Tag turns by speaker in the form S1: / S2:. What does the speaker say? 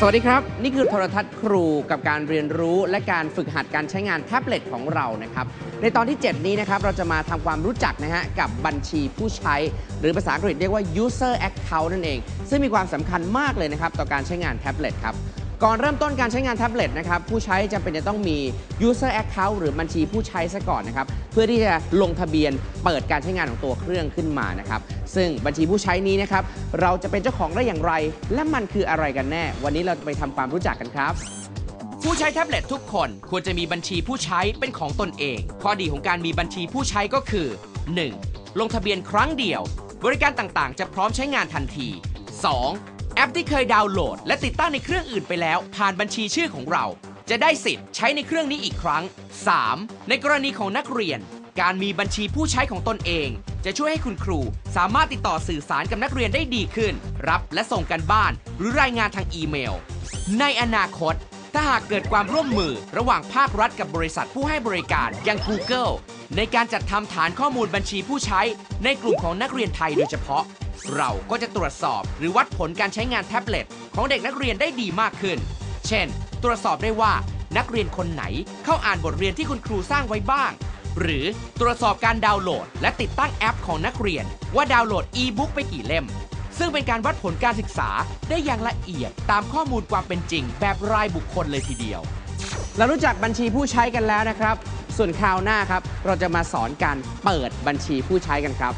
S1: สวัสดีครับ นี่คือโทรทัศน์ครูกับการเรียนรู้และการฝึกหัดการใช้งานแท็บเล็ตของเรานะครับ ในตอนที่ 7 นี้นะครับ เราจะมาทำความรู้จักนะฮะกับบัญชีผู้ใช้ หรือภาษาอังกฤษเรียกว่า user account นั่นเอง ซึ่งมีความสำคัญมากเลยนะครับ ต่อการใช้งานแท็บเล็ตครับ ก่อนเริ่มต้นการใช้งานแท็บเล็ตนะครับผู้ใช้จำเป็นจะต้องมี user account หรือบัญชีผู้ใช้ซะก่อนนะครับเพื่อที่จะลงทะเบียนเปิดการใช้งานของตัวเครื่องขึ้นมานะครับซึ่งบัญชีผู้ใช้นี้นะครับเราจะเป็นเจ้าของได้อย่างไร และมันคืออะไรกันแน่ วันนี้เราจะไปทำความรู้จักกันครับ
S2: ผู้ใช้แท็บเล็ตทุกคนควรจะมีบัญชีผู้ใช้เป็นของตนเอง ข้อดีของการมีบัญชีผู้ใช้ก็คือ 1. ลงทะเบียนครั้งเดียว บริการต่างๆ จะพร้อมใช้งานทันที 2. แอปที่เคยดาวน์โหลด และติดตั้งในเครื่องอื่นไปแล้ว ผ่านบัญชีชื่อของเรา จะได้สิทธิ์ใช้ในเครื่องนี้อีกครั้ง 3. ในกรณีของนักเรียน การมีบัญชีผู้ใช้ของตนเอง จะช่วยให้คุณครูสามารถติดต่อสื่อสารกับนักเรียนได้ดีขึ้น รับและส่งกันบ้าน หรือรายงานทางอีเมล ในอนาคต ถ้าหากเกิดความร่วมมือระหว่างภาครัฐกับบริษัทผู้ให้บริการอย่าง Google ในการจัดทำฐานข้อมูลบัญชีผู้ใช้ในกลุ่มของนักเรียนไทยโดยเฉพาะ เราก็จะตรวจสอบหรือวัดผลการใช้งานแท็บเล็ตของเด็กนักเรียนได้ดีมากขึ้น เช่น ตรวจสอบได้ว่านักเรียนคนไหนเข้าอ่านบทเรียนที่คุณครูสร้างไว้บ้าง หรือตรวจสอบการดาวน์โหลด และติดตั้งแอปของนักเรียน ว่าดาวน์โหลดอีบุ๊กไปกี่เล่ม ซึ่งเป็นการวัดผลการศึกษาได้อย่างละเอียดตามข้อมูลความเป็นจริง แบบรายบุคคลเลยทีเดียว
S1: เรารู้จักบัญชีผู้ใช้กันแล้วนะครับ ส่วนคราวหน้าครับ เราจะมาสอนการเปิดบัญชีผู้ใช้กันครับ